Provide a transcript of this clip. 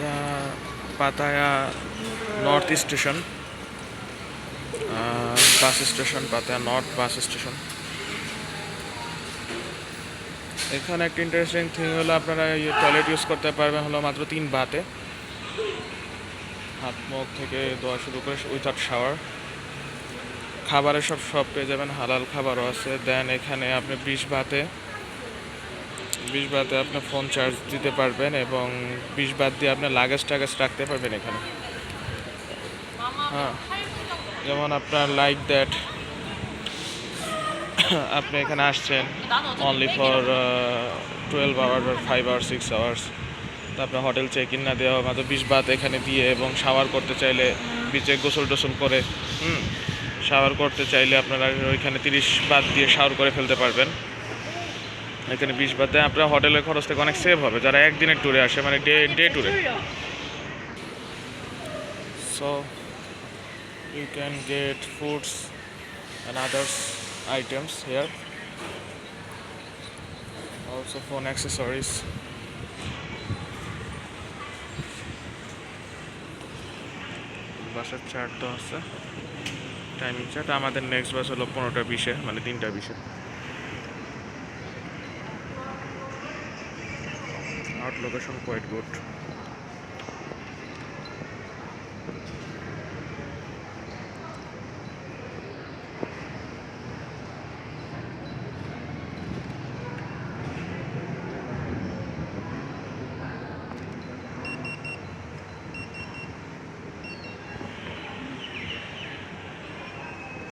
এটা Pattaya north station bus station, Pattaya north bus station. এখানে একটা ইন্টারেস্টিং থিং হলো, আপনারা ইয়ে টয়লেট ইউজ করতে পারবেন হলো মাত্র তিন বাতে। হাত, মুখ থেকে ধোয়া শুরু করে উইথাউট শাওয়ার খাবারের সব সব পেয়ে যাবেন, হালাল খাবারও আছে। দেন এখানে আপনি বিশ বাতে বিশ বাতে আপনার ফোন চার্জ দিতে পারবেন এবং বিশ বাদ দিয়ে আপনার লাগেজ টাগেজ রাখতে পারবেন এখানে। হ্যাঁ যেমন আপনার লাইক দ্যাট আপনি এখানে আসছেন অনলি ফর টুয়েলভ আওয়ার বা ফাইভ আওয়ার সিক্স আওয়ার্স তারপরে হোটেল চেক ইন না দেওয়া মাত্র বিশ বাত এখানে দিয়ে এবং শাওয়ার করতে চাইলে বিচে গোসল টোসল করে, হুম শাওয়ার করতে চাইলে আপনারা ওইখানে তিরিশ বাদ দিয়ে শাওয়ার করে ফেলতে পারবেন। এখানে বিশ বাদে আপনার হোটেলের খরচ থেকে অনেক সেভ হবে। যারা একদিনের ট্যুরে আসে মানে ডে ডে ট্যুরে so you can get foods and others items here also, phone accessories. বাসার চার্ট তো আছে। টাইমিং চার্ট আমাদের নেক্সট বাস হলো পনেরোটা বিশে মানে তিনটা বিশে। Out location quite good